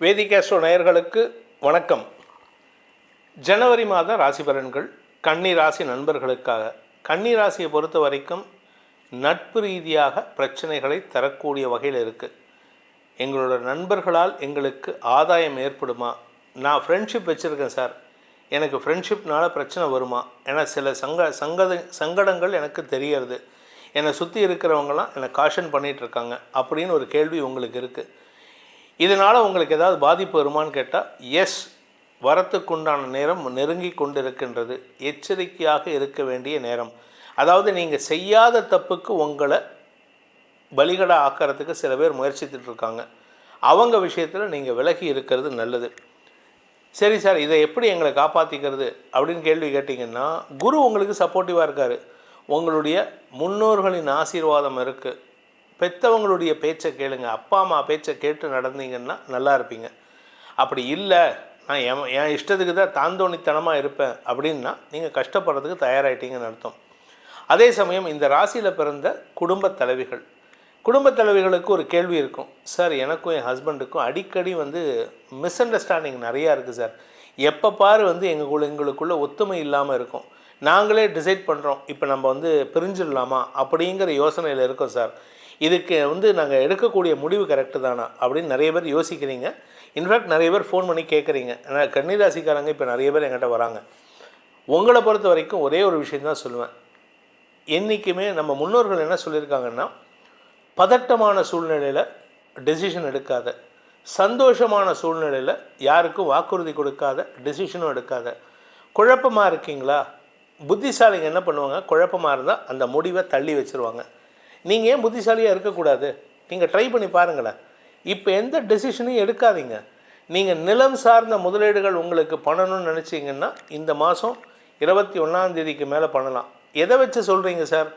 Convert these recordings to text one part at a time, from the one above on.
வேதிகாஸ்ட்ரோ நேயர்களுக்கு வணக்கம். ஜனவரி மாத ராசி பலன்கள் கன்னி ராசி நண்பர்களுக்காக. கன்னி ராசியை பொறுத்த வரைக்கும் நட்பு ரீதியாக பிரச்சனைகளை தரக்கூடிய வகையில் இருக்குது எங்களோட நண்பர்களால் எங்களுக்கு ஆதாயம் ஏற்படுமா? நான் ஃப்ரெண்ட்ஷிப் வச்சுருக்கேன் சார். எனக்கு ஃப்ரெண்ட்ஷிப்னால பிரச்சனை வருமா? ஏன்னா சில சங்க சங்கத சங்கடங்கள் எனக்கு தெரியறது. என்னை சுற்றி இருக்கிறவங்களாம் என்னை காஷன் பண்ணிகிட்டு இருக்காங்க. அப்படின்னு ஒரு கேள்வி உங்களுக்கு இருக்குது இதனால் உங்களுக்கு ஏதாவது பாதிப்பு வருமான்னு கேட்டால் எஸ் வரத்துக்குண்டான நேரம் நெருங்கி கொண்டிருக்கின்றது. எச்சரிக்கையாக இருக்க வேண்டிய நேரம். அதாவது நீங்கள் செய்யாத தப்புக்கு உங்களை பலிகடா ஆக்கிறதுக்கு சில பேர் முயற்சித்துட்டு இருக்காங்க. அவங்க விஷயத்தில் நீங்கள் விலகி இருக்கிறது நல்லது. சரி சார் இதை எப்படி எங்களை காப்பாற்றிக்கிறது அப்படின்னு கேள்வி கேட்டிங்கன்னா குரு உங்களுக்கு சப்போர்ட்டிவாக இருக்கார். உங்களுடைய முன்னோர்களின் ஆசீர்வாதம் இருக்குது பெற்றவங்களுடைய பேச்சை கேளுங்க. அப்பா அம்மா பேச்சை கேட்டு நடந்தீங்கன்னா நல்லா இருப்பீங்க. அப்படி இல்லை நான் என் என் இஷ்டத்துக்கு தான் தாந்தோணித்தனமாக இருப்பேன் அப்படின்னா நீங்கள் கஷ்டப்படுறதுக்கு தயாராகிட்டீங்கன்னு அர்த்தம். அதே சமயம் இந்த ராசியில் பிறந்த குடும்பத் தலைவிகள். குடும்பத் தலைவிகளுக்கு ஒரு கேள்வி இருக்கும். சார் எனக்கும் என் ஹஸ்பண்டுக்கும் அடிக்கடி வந்து மிஸ் அண்டர்ஸ்டாண்டிங் நிறையா இருக்குது சார். எப்போ பாரு வந்து எங்களுக்குள்ள எங்களுக்குள்ளே ஒத்துமை இல்லாமல் இருக்கும். நாங்களே டிசைட் பண்ணுறோம் இப்போ நம்ம வந்து பிரிஞ்சிடலாமா? அப்படிங்கிற யோசனையில் இருக்கோம் சார். இதுக்கு வந்து நாங்கள் எடுக்கக்கூடிய முடிவு கரெக்டு தானா அப்படின்னு நிறைய பேர் யோசிக்கிறீங்க. இன்ஃபேக்ட் நிறைய பேர் ஃபோன் பண்ணி கேட்குறீங்க ஏன்னா கன்னிராசிக்காரங்க இப்போ நிறைய பேர் என்கிட்ட வராங்க. உங்களை பொறுத்த வரைக்கும் ஒரே ஒரு விஷயம் தான் சொல்லுவேன். என்றைக்குமே நம்ம முன்னோர்கள் என்ன சொல்லியிருக்காங்கன்னா பதட்டமான சூழ்நிலையில் டெசிஷன் எடுக்காத சந்தோஷமான சூழ்நிலையில் யாருக்கும் வாக்குறுதி கொடுக்காத டெசிஷனும் எடுக்காத. குழப்பமாக இருக்கீங்களா? புத்திசாலிங்க என்ன பண்ணுவாங்க? குழப்பமாக இருந்தால் அந்த முடிவை தள்ளி வச்சுருவாங்க. நீங்கள் ஏன் புத்திசாலியாக இருக்கக்கூடாது? நீங்கள் ட்ரை பண்ணி பாருங்களேன். இப்போ எந்த டெசிஷனையும் எடுக்காதீங்க. நீங்கள் நிலம் சார்ந்த முதலீடுகள் உங்களுக்கு பண்ணணும்னு நினச்சிங்கன்னா இந்த மாதம் இருபத்தி ஒன்றாந்தேதிக்கு மேலே பண்ணலாம். எதை வச்சு சொல்கிறீங்க சார்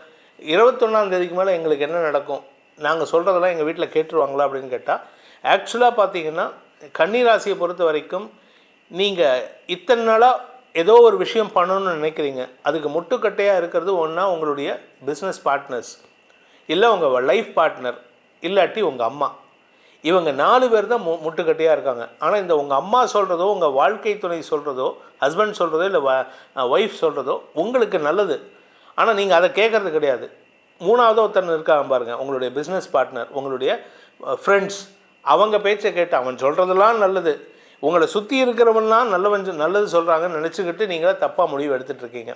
இருபத்தொன்னாந்தேதிக்கு மேலே எங்களுக்கு என்ன நடக்கும்? நாங்கள் சொல்கிறதெல்லாம் எங்கள் வீட்டில் கேட்டுருவாங்களா அப்படின்னு கேட்டால் ஆக்சுவலாக பார்த்தீங்கன்னா கன்னிராசியை பொறுத்த வரைக்கும் நீங்கள் இத்தனை நாளாக ஏதோ ஒரு விஷயம் பண்ணணும்னு நினைக்கிறீங்க. அதுக்கு முட்டுக்கட்டையாக இருக்கிறது ஒன்றா உங்களுடைய பிஸ்னஸ் பார்ட்னர்ஸ் இல்லை உங்கள் லைஃப் பார்ட்னர் இல்லாட்டி உங்கள் அம்மா. இவங்க நாலு பேர் தான் மு முட்டுக்கட்டையாக இருக்காங்க. ஆனால் இந்த உங்கள் அம்மா சொல்கிறதோ உங்கள் வாழ்க்கை துணை சொல்கிறதோ ஹஸ்பண்ட் சொல்கிறதோ இல்லை ஒய்ஃப் சொல்கிறதோ உங்களுக்கு நல்லது. ஆனால் நீங்கள் அதை கேட்குறது கிடையாது. மூணாவது ஒருத்தன் இருக்காங்க பாருங்கள் உங்களுடைய பிஸ்னஸ் பார்ட்னர் உங்களுடைய ஃப்ரெண்ட்ஸ் அவங்க பேச்சை கேட்டு அவன் சொல்கிறதெல்லாம் நல்லது. உங்களை சுற்றி இருக்கிறவன்லாம் நல்லவன் நல்லது சொல்கிறாங்கன்னு நினச்சிக்கிட்டு நீங்கள் தப்பாக முடிவு எடுத்துகிட்டு இருக்கீங்க.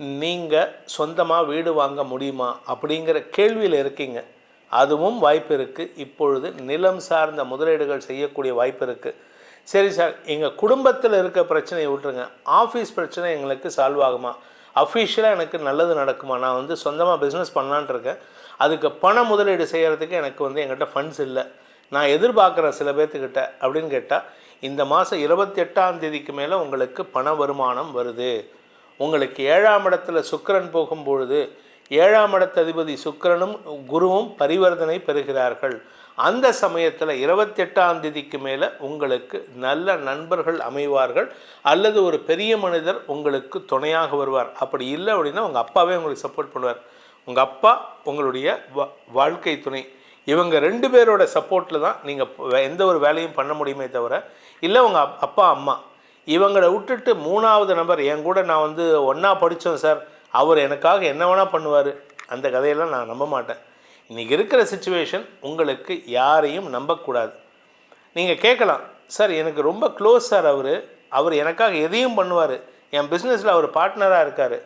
நீங்கள் சொந்தமாக வீடு வாங்க முடியுமா அப்படிங்கிற கேள்வியில் இருக்கீங்க. அதுவும் வாய்ப்பு இருக்குது இப்பொழுது நிலம் சார்ந்த முதலீடுகள் செய்யக்கூடிய வாய்ப்பு இருக்குது சரி சார் எங்கள் குடும்பத்தில் இருக்க பிரச்சனையை விட்டுருங்க. ஆஃபீஸ் பிரச்சனை எங்களுக்கு சால்வ் ஆகுமா? அஃபிஷியலாக எனக்கு நல்லது நடக்குமா? நான் வந்து சொந்தமாக பிஸ்னஸ் பண்ணலான் இருக்கேன். அதுக்கு பண முதலீடு செய்கிறதுக்கு எனக்கு வந்து என்கிட்ட ஃபண்ட்ஸ் இல்லை. நான் எதிர்பார்க்குறேன் சில பேர்த்துக்கிட்ட அப்படின்னு கேட்டால் இந்த மாதம் இருபத்தெட்டாம் தேதிக்கு மேலே உங்களுக்கு பண வருமானம் வருது. உங்களுக்கு ஏழாம் இடத்துல சுக்கிரன் போகும் பொழுது ஏழாம் இடத்ததிபதி அதிபதி சுக்கிரனும் குருவும் பரிவர்த்தனை பெறுகிறார்கள். அந்த சமயத்தில் இருபத்தெட்டாம் தேதிக்கு மேலே உங்களுக்கு நல்ல நண்பர்கள் அமைவார்கள் அல்லது ஒரு பெரிய மனிதர் உங்களுக்கு துணையாக வருவார். அப்படி இல்லை அப்படின்னா உங்கள் அப்பாவே உங்களுக்கு சப்போர்ட் பண்ணுவார். உங்கள் அப்பா உங்களுடைய வா- வாழ்க்கை துணை. இவங்க ரெண்டு பேரோட சப்போர்ட்டில் தான் நீங்கள் எந்த ஒரு வேலையும் பண்ண முடியுமே தவிர இல்லை உங்கள் அப்பா அம்மா இவங்களை விட்டுட்டு மூணாவது நபர் என் கூட நான் வந்து ஒன்றா படித்தோம் சார். அவர் எனக்காக என்ன வேணால் பண்ணுவார். அந்த கதையெல்லாம் நான் நம்ப மாட்டேன். இன்றைக்கி இருக்கிற சுச்சுவேஷன் உங்களுக்கு யாரையும் நம்பக்கூடாது. நீங்கள் கேட்கலாம் சார் எனக்கு ரொம்ப க்ளோஸ் சார் அவர். அவர் எனக்காக எதையும் பண்ணுவார். என் பிஸ்னஸில் அவர் பார்ட்னராக இருக்கார்.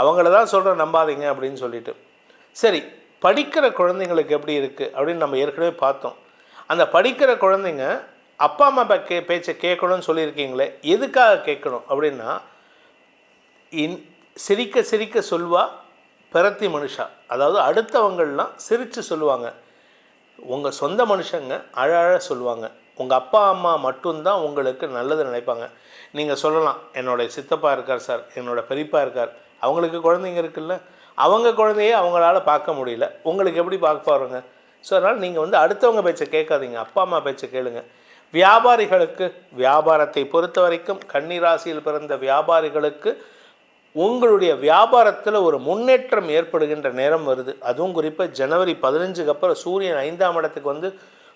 அவங்கள தான் சொல்கிறேன் நம்பாதீங்க அப்படின்னு சொல்லிட்டு. சரி படிக்கிற குழந்தைங்களுக்கு எப்படி இருக்குது அப்படின்னு நம்ம ஏற்கனவே பார்த்தோம். அந்த படிக்கிற குழந்தைங்க அப்பா அம்மா கே பேச்சை கேட்கணும்னு சொல்லியிருக்கீங்களே எதுக்காக கேட்கணும் அப்படின்னா இன் சிரிக்க சிரிக்க சொல்வா பிறத்தி மனுஷா. அதாவது அடுத்தவங்கள்லாம் சிரித்து சொல்லுவாங்க. உங்கள் சொந்த மனுஷங்க அழ அழ சொல்லுவாங்க. உங்கள் அப்பா அம்மா மட்டும்தான் உங்களுக்கு நல்லது நினைப்பாங்க. நீங்கள் சொல்லலாம் என்னோடய சித்தப்பா இருக்கார் சார் என்னோட பெரியப்பா இருக்கார் அவங்களுக்கு குழந்தைங்க இருக்குல்ல அவங்க குழந்தையே அவங்களால பார்க்க முடியல உங்களுக்கு எப்படி பார்க்க பாருங்க ஸோ அதனால் நீங்கள் வந்து அடுத்தவங்க பேச்சை கேட்காதீங்க அப்பா அம்மா பேச்சை கேளுங்கள் வியாபாரிகளுக்கு வியாபாரத்தை பொறுத்த வரைக்கும் கன்னிராசியில் பிறந்த வியாபாரிகளுக்கு உங்களுடைய வியாபாரத்தில் ஒரு முன்னேற்றம் ஏற்படுகின்ற நேரம் வருது. அதுவும் குறிப்பாக ஜனவரி பதினஞ்சுக்கு அப்புறம் சூரியன் ஐந்தாம் இடத்துக்கு வந்து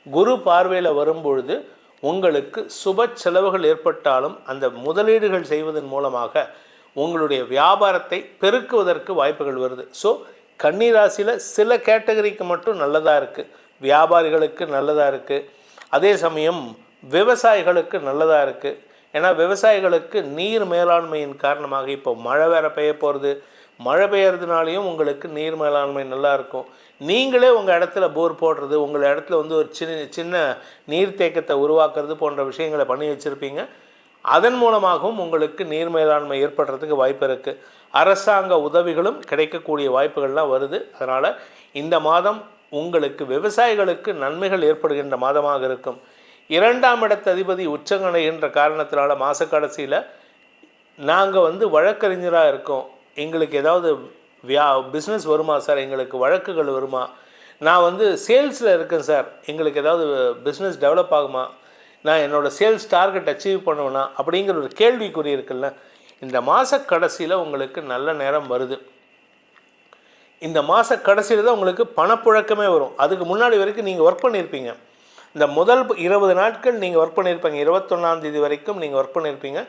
குரு பார்வையில் வரும்பொழுது உங்களுக்கு சுப செலவுகள் ஏற்பட்டாலும் அந்த முதலீடுகள் செய்வதன் மூலமாக உங்களுடைய வியாபாரத்தை பெருக்குவதற்கு வாய்ப்புகள் வருது. ஸோ கன்னிராசியில் சில கேட்டகரிக்கு மட்டும் நல்லதாக இருக்குது வியாபாரிகளுக்கு நல்லதாக இருக்குது அதே சமயம் விவசாயிகளுக்கு நல்லதாக இருக்குது ஏன்னா விவசாயிகளுக்கு நீர் மேலாண்மையின் காரணமாக இப்போ மழை வேற பெய்ய போகிறது மழை பெய்யறதுனாலையும் உங்களுக்கு நீர் மேலாண்மை நல்லா இருக்கும். நீங்களே உங்கள் இடத்துல போர் போடுறது உங்கள் இடத்துல வந்து ஒரு சின்ன சின்ன நீர்த்தேக்கத்தை உருவாக்குறது போன்ற விஷயங்களை பண்ணி வச்சுருப்பீங்க. அதன் மூலமாகவும் உங்களுக்கு நீர் மேலாண்மை ஏற்படுறதுக்கு வாய்ப்பு இருக்குது அரசாங்க உதவிகளும் கிடைக்கக்கூடிய வாய்ப்புகள்லாம் வருது. அதனால் இந்த மாதம் உங்களுக்கு விவசாயிகளுக்கு நன்மைகள் ஏற்படுகின்ற மாதமாக இருக்கும். இரண்டாம் இடத்த அதிபதி உச்சங்கடைகின்ற காரணத்தினால மாத கடைசியில் நாங்கள் வந்து வழக்கறிஞராக இருக்கோம். எங்களுக்கு ஏதாவது வியா பிஸ்னஸ் வருமா சார்? எங்களுக்கு வழக்குகள் வருமா? நான் வந்து சேல்ஸில் இருக்கேன் சார். எங்களுக்கு ஏதாவது பிஸ்னஸ் டெவலப் ஆகுமா? நான் என்னோடய சேல்ஸ் டார்கெட் அச்சீவ் பண்ணுவேனா? அப்படிங்கிற ஒரு கேள்விக்குறி இருக்குல்ல. இந்த மாத கடைசியில் உங்களுக்கு நல்ல நேரம் வருது. இந்த மாத கடைசியில் தான் உங்களுக்கு பணப்புழக்கமே வரும். அதுக்கு முன்னாடி வரைக்கும் நீங்கள் ஒர்க் பண்ணியிருப்பீங்க இந்த முதல் இருபது நாட்கள் நீங்கள் ஒர்க் பண்ணியிருப்பீங்க இருபத்தொன்னாந்தேதி வரைக்கும் நீங்கள் ஒர்க் பண்ணியிருப்பீங்க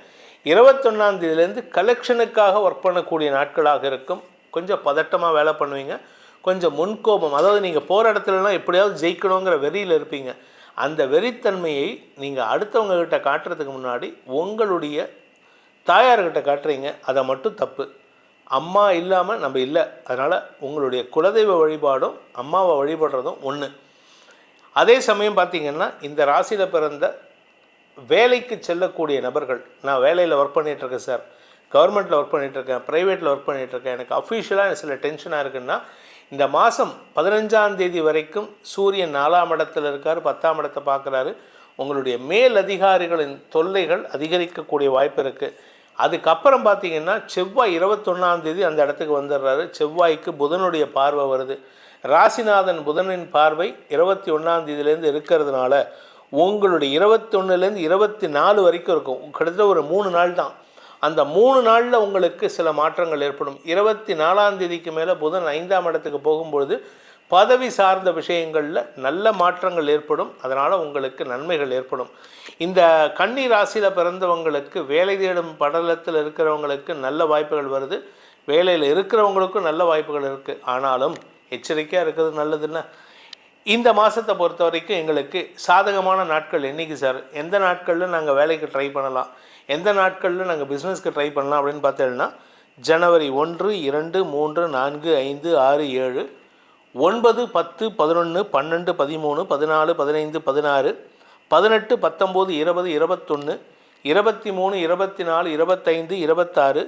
இருபத்தொன்னாந்தேதியிலேருந்து கலெக்ஷனுக்காக ஒர்க் பண்ணக்கூடிய நாட்களாக இருக்கும். கொஞ்சம் பதட்டமாக வேலை பண்ணுவீங்க. கொஞ்சம் முன்கோபம். அதாவது நீங்கள் போகிற இடத்துலலாம் எப்படியாவது ஜெயிக்கணுங்கிற வெறியில் இருப்பீங்க. அந்த வெறித்தன்மையை நீங்கள் அடுத்தவங்கக்கிட்ட காட்டுறதுக்கு முன்னாடி உங்களுடைய தாயார்கிட்ட காட்டுறீங்க. அதை மட்டும் தப்பு. அம்மா இல்லாமல் நம்ம இல்லை. அதனால் உங்களுடைய குலதெய்வ வழிபாடும் அம்மாவை வழிபடுறதும் ஒன்று அதே சமயம் பார்த்திங்கன்னா இந்த ராசியில் பிறந்த வேலைக்கு செல்லக்கூடிய நபர்கள் நான் வேலையில் ஒர்க் பண்ணிகிட்ருக்கேன் சார் கவர்மெண்ட்டில் ஒர்க் பண்ணிகிட்ருக்கேன் ப்ரைவேட்டில் ஒர்க் பண்ணிகிட்ருக்கேன் எனக்கு அஃபிஷியலாக சில டென்ஷனாக இருக்குன்னா இந்த மாதம் பதினஞ்சாம் தேதி வரைக்கும் சூரியன் நாலாம் இடத்துல இருக்கார் பத்தாம் இடத்தை பார்க்குறாரு. உங்களுடைய மேல் அதிகாரிகளின் தொல்லைகள் அதிகரிக்கக்கூடிய வாய்ப்பு இருக்குது அதுக்கப்புறம் பார்த்தீங்கன்னா செவ்வாய் இருபத்தொன்னாம் தேதி அந்த இடத்துக்கு வந்துடுறாரு. செவ்வாய்க்கு புதனுடைய பார்வை வருது. ராசிநாதன் புதனின் பார்வை இருபத்தி ஒன்றாம் தேதியிலேருந்து இருக்கிறதுனால உங்களுடைய இருபத்தொன்னுலேருந்து இருபத்தி நாலு வரைக்கும் இருக்கும். கிட்டத்தட்ட ஒரு மூணு நாள் தான். அந்த மூணு நாளில் உங்களுக்கு சில மாற்றங்கள் ஏற்படும். இருபத்தி நாலாம் தேதிக்கு மேலே புதன் ஐந்தாம் இடத்துக்கு போகும்பொழுது பதவி சார்ந்த விஷயங்களில் நல்ல மாற்றங்கள் ஏற்படும். அதனால் உங்களுக்கு நன்மைகள் ஏற்படும். இந்த கன்னி ராசியில் பிறந்தவங்களுக்கு வேலை தேடும் படலத்தில் இருக்கிறவங்களுக்கு நல்ல வாய்ப்புகள் வருது. வேலையில் இருக்கிறவங்களுக்கும் நல்ல வாய்ப்புகள் இருக்குது ஆனாலும் எச்சரிக்கையாக இருக்கிறது நல்லதுன்னா இந்த மாதத்தை பொறுத்த வரைக்கும் எங்களுக்கு சாதகமான நாட்கள் என்றைக்கு சார்? எந்த நாட்களில் நாங்கள் வேலைக்கு ட்ரை பண்ணலாம்? எந்த நாட்களில் நாங்கள் பிஸ்னஸ்க்கு ட்ரை பண்ணலாம் அப்படின்னு பார்த்தீங்கன்னா ஜனவரி ஒன்று இரண்டு மூன்று நான்கு ஐந்து ஆறு ஏழு ஒன்பது பத்து பதினொன்று பன்னெண்டு பதிமூணு பதினாலு பதினைந்து பதினாறு பதினெட்டு பத்தொம்போது இருபது இருபத்தொன்று இருபத்தி மூணு இருபத்தி நாலு இருபத்தைந்து இருபத்தாறு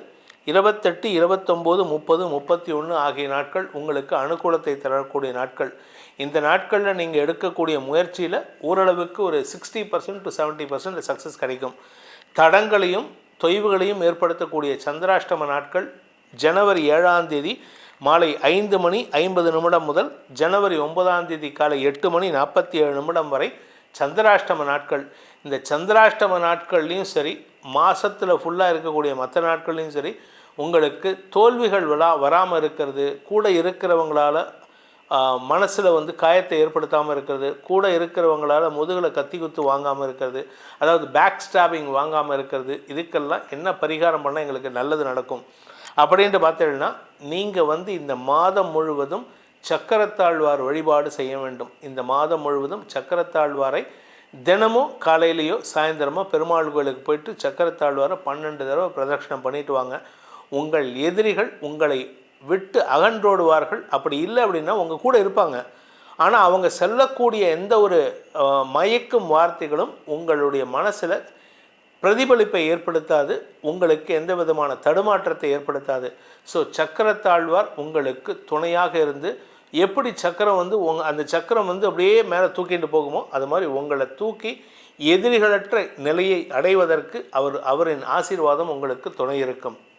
இருபத்தெட்டு இருபத்தொம்போது முப்பது முப்பத்தி ஒன்று ஆகிய நாட்கள் உங்களுக்கு அனுகூலத்தை தரக்கூடிய நாட்கள். இந்த நாட்களில் நீங்கள் எடுக்கக்கூடிய முயற்சியில் ஓரளவுக்கு ஒரு sixty percent to seventy percent success கிடைக்கும். தடங்களையும் தொய்வுகளையும் ஏற்படுத்தக்கூடிய சந்திராஷ்டம நாட்கள் ஜனவரி ஏழாம் தேதி மாலை ஐந்து மணி ஐம்பது நிமிடம் முதல் ஜனவரி ஒன்பதாம் தேதி காலை எட்டு மணி நாற்பத்தி ஏழு நிமிடம் வரை சந்திராஷ்டம நாட்கள். இந்த சந்திராஷ்டம நாட்கள்லேயும் சரி மாதத்தில் ஃபுல்லாக இருக்கக்கூடிய மற்ற நாட்கள்லையும் சரி உங்களுக்கு தோல்விகள் விழா வராமல் இருக்கிறது கூட இருக்கிறவங்களால் மனசில் வந்து காயத்தை ஏற்படுத்தாமல் இருக்கிறது கூட இருக்கிறவங்களால் முதுகில் கத்தி குத்து வாங்காமல் இருக்கிறது அதாவது பேக் ஸ்டாபிங் வாங்காமல் இருக்கிறது இதுக்கெல்லாம் என்ன பரிகாரம் பண்ணால் எங்களுக்கு நல்லது நடக்கும். அப்படின்ட்டு பார்த்தீங்கன்னா நீங்கள் வந்து இந்த மாதம் முழுவதும் சக்கரத்தாழ்வார் வழிபாடு செய்ய வேண்டும். இந்த மாதம் முழுவதும் சக்கரத்தாழ்வாரை தினமும் காலையிலையோ சாயந்தரமோ பெருமாள் கோயிலுக்கு போயிட்டு சக்கரத்தாழ்வாரை பன்னெண்டு தடவை பிரதட்சணம் பண்ணிட்டு வாங்க. உங்கள் எதிரிகள் உங்களை விட்டு அகன்றோடுவார்கள். அப்படி இல்லை அப்படின்னா உங்கள் கூட இருப்பாங்க. ஆனால் அவங்க செல்லக்கூடிய எந்த ஒரு மயக்கும் வார்த்தைகளும் உங்களுடைய மனசில் பிரதிபலிப்பை ஏற்படுத்தாது. உங்களுக்கு எந்த விதமான தடுமாற்றத்தை ஏற்படுத்தாது. ஸோ சக்கரத்தாழ்வார் உங்களுக்கு துணையாக இருந்து எப்படி சக்கரம் வந்து உங் அந்த சக்கரம் வந்து அப்படியே மேலே தூக்கிட்டு போகுமோ அது மாதிரி உங்களை தூக்கி எதிரிகளற்ற நிலையை அடைவதற்கு அவர் அவரின் ஆசீர்வாதம் உங்களுக்கு துணை இருக்கும்.